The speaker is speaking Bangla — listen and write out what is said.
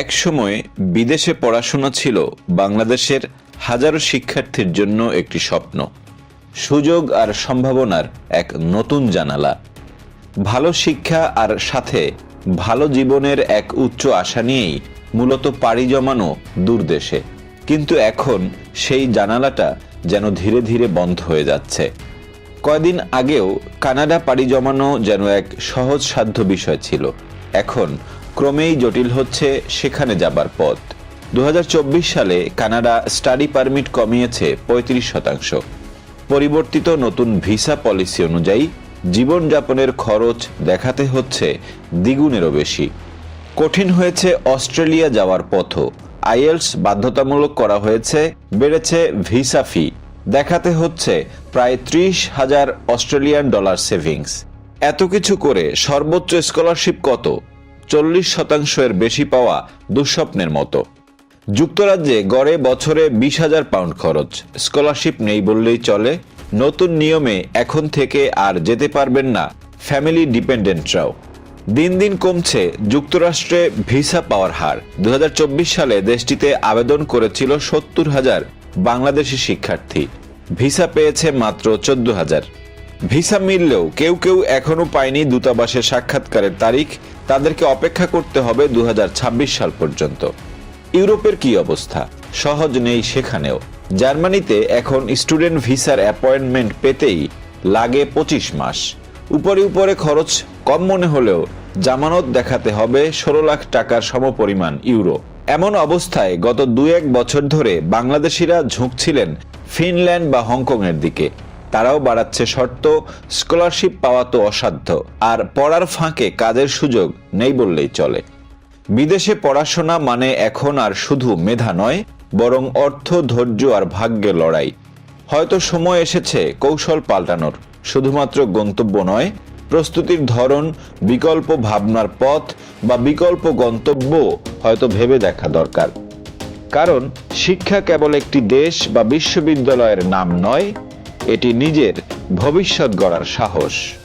এক সময় বিদেশে পড়াশোনা ছিল বাংলাদেশের হাজারো শিক্ষার্থীর জন্য একটি স্বপ্ন, সুযোগ আর সম্ভাবনার এক নতুন জানালা। ভালো শিক্ষা আর সাথে ভালো জীবনের এক উচ্চ আশা নিয়েই মূলত পাড়ি জমানো দূর দেশে। কিন্তু এখন সেই জানালাটা যেন ধীরে ধীরে বন্ধ হয়ে যাচ্ছে। কয়দিন আগেও কানাডা পাড়ি জমানো যেন এক সহজসাধ্য বিষয় ছিল। এখন ক্রমেই জটিল হচ্ছে সেখানে যাবার পথ। দু হাজার চব্বিশ সালে কানাডা স্টাডি পারমিট কমিয়েছে পঁয়ত্রিশ শতাংশ। পরিবর্তিত নতুন ভিসা পলিসি অনুযায়ী জীবনযাপনের খরচ দেখাতে হচ্ছে দ্বিগুণেরও বেশি। কঠিন হয়েছে অস্ট্রেলিয়া যাওয়ার পথও। আইএলস বাধ্যতামূলক করা হয়েছে, বেড়েছে ভিসা ফি। দেখাতে হচ্ছে প্রায় ত্রিশ হাজার অস্ট্রেলিয়ান ডলার সেভিংস। এত কিছু করে সর্বোচ্চ স্কলারশিপ কত? চল্লিশ শতাংশের বেশি পাওয়া দুঃস্বপ্নের মতো। যুক্তরাজ্যে গড়ে বছরে বিশ হাজার পাউন্ড খরচ। স্কলারশিপ নেই বললেই চলে। নতুন নিয়মে এখন থেকে আর যেতে পারবেন না ফ্যামিলি ডিপেন্ডেন্টরাও। দিন দিন কমছে যুক্তরাষ্ট্রে ভিসা পাওয়ার হার। দু হাজার চব্বিশ সালে দেশটিতে আবেদন করেছিল সত্তর হাজার বাংলাদেশি শিক্ষার্থী। ভিসা পেয়েছে মাত্র চোদ্দ হাজার। ভিসা মিললেও কেউ কেউ এখনও পায়নি দূতাবাসের সাক্ষাৎকারের তারিখ। তাদেরকে অপেক্ষা করতে হবে দু হাজার ছাব্বিশ সাল পর্যন্ত। ইউরোপের কি অবস্থা? সহজ নেই সেখানেও। জার্মানিতে এখন স্টুডেন্ট ভিসার অ্যাপয়েন্টমেন্ট পেতেই লাগে পঁচিশ মাস। উপরে উপরে খরচ, কম মনে হলেও জামানত দেখাতে হবে ষোলো লাখ টাকার সমপরিমাণ ইউরো। এমন অবস্থায় গত দু এক বছর ধরে বাংলাদেশিরা ঝুঁকছিলেন ফিনল্যান্ড বা হংকংয়ের দিকে। তারাও বাড়াচ্ছে শর্ত স্কলারশিপ পাওয়া তো অসাধ্য। আর পড়ার ফাঁকে কাজের সুযোগ নেই বললেই চলে। বিদেশে পড়াশোনা মানে এখন আর শুধু মেধা নয়, বরং অর্থ, ধৈর্য আর ভাগ্যের লড়াই। হয়তো সময় এসেছে কৌশল পাল্টানোর, শুধুমাত্র গন্তব্য নয়, প্রস্তুতির ধরন, বিকল্প ভাবনার পথ বা বিকল্প গন্তব্য হয়তো ভেবে দেখা দরকার। কারণ শিক্ষা কেবল একটি দেশ বা বিশ্ববিদ্যালয়ের নাম নয় এটি নিজের ভবিষ্যৎ গড়ার সাহস।